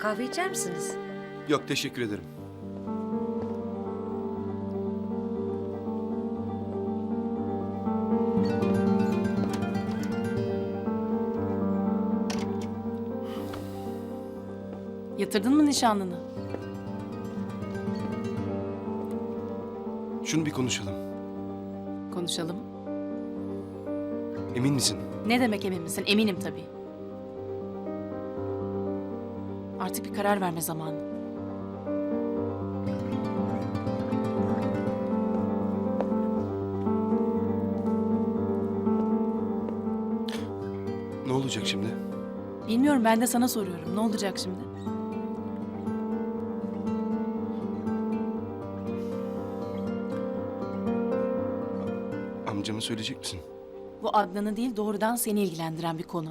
Kahve içer misiniz? Yok teşekkür ederim. Yatırdın mı nişanlını? Şunu bir konuşalım. Konuşalım. Emin misin? Ne demek emin misin? Eminim tabii. Artık bir karar verme zamanı. Ne olacak şimdi? Bilmiyorum ben de sana soruyorum. Ne olacak şimdi? Amcama söyleyecek misin? Bu Adnan'ı değil doğrudan seni ilgilendiren bir konu.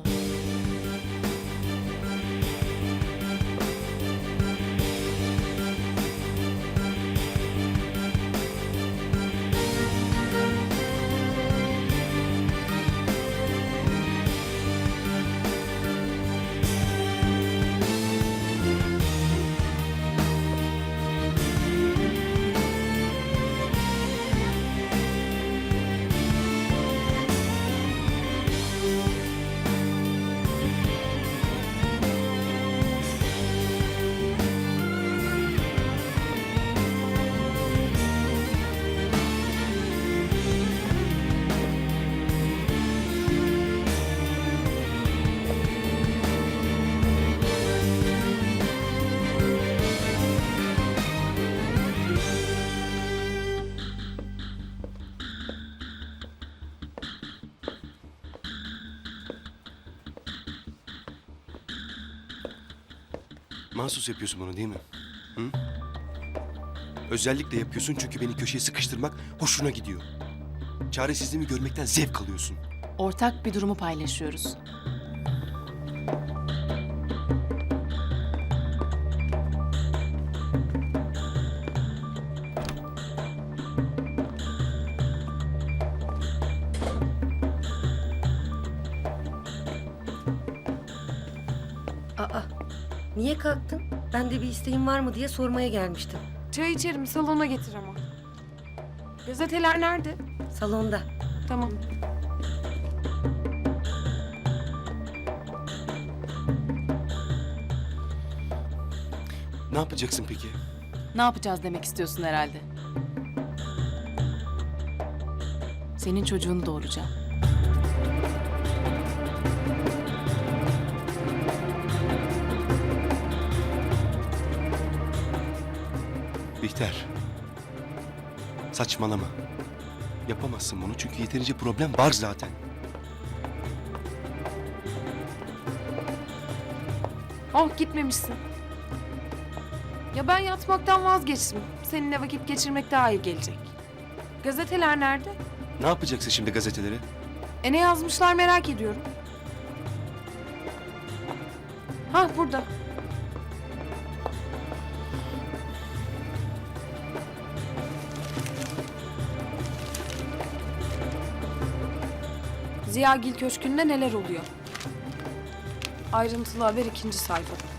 Mahsus yapıyorsun bunu değil mi? Hı? Özellikle yapıyorsun çünkü beni köşeye sıkıştırmak hoşuna gidiyor. Çaresizliğimi görmekten zevk alıyorsun. Ortak bir durumu paylaşıyoruz. Niye kalktın? Ben de bir isteğin var mı diye sormaya gelmiştim. Çay içerim salona getir ama. Gazeteler nerede? Salonda. Tamam. Ne yapacaksın peki? Ne yapacağız demek istiyorsun herhalde. Senin çocuğunu doğuracağım. Bihter. Saçmalama. Yapamazsın bunu çünkü yeterince problem var zaten. Oh gitmemişsin. Ya ben yatmaktan vazgeçtim. Seninle vakit geçirmek daha iyi gelecek. Gazeteler nerede? Ne yapacaksın şimdi gazeteleri? E ne yazmışlar merak ediyorum. Hah burada. Ziyagil Köşkü'nde neler oluyor? Ayrıntılı haber ikinci sayfada.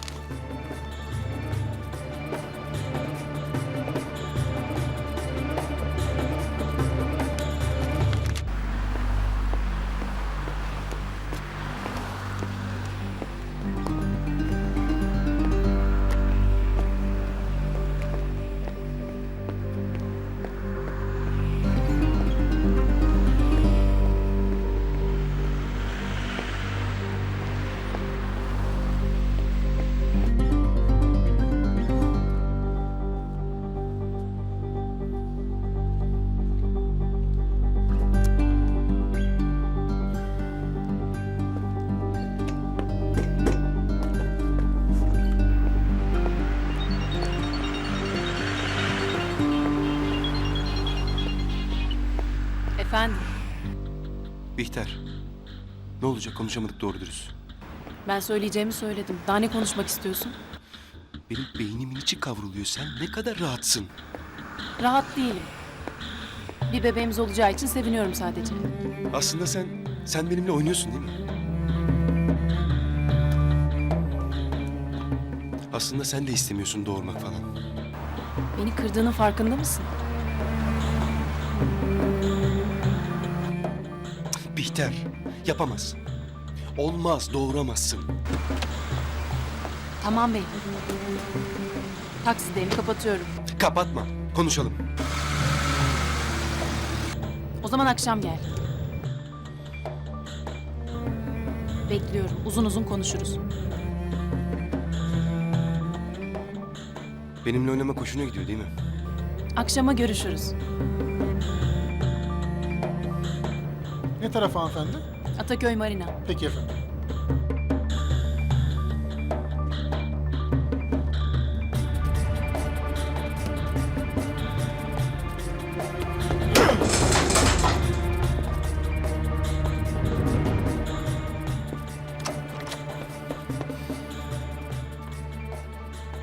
Bihter. Ne olacak konuşamadık doğru dürüst. ben söyleyeceğimi söyledim. Daha ne konuşmak istiyorsun? Benim beynimin içi kavruluyor. Sen ne kadar rahatsın. Rahat değilim. Bir bebeğimiz olacağı için seviniyorum sadece. Aslında sen, sen benimle oynuyorsun değil mi? Aslında sen de istemiyorsun doğurmak falan. Beni kırdığının farkında mısın? Bihter, yapamazsın. Olmaz, doğuramazsın. Tamam bey. Taksideyim kapatıyorum. Kapatma, konuşalım. O zaman akşam gel. Bekliyorum. Uzun uzun konuşuruz. Benimle oynamak hoşuna gidiyor değil mi? Akşama görüşürüz. Ne taraf hanımefendi? Ataköy Marina. Peki efendim.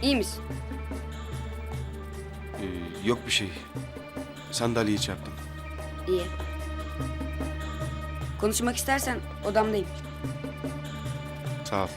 İyi misin? Ee, yok bir şey. Sandalyeyi çarptım. İyi. Konuşmak istersen odamdayım. Sağ ol.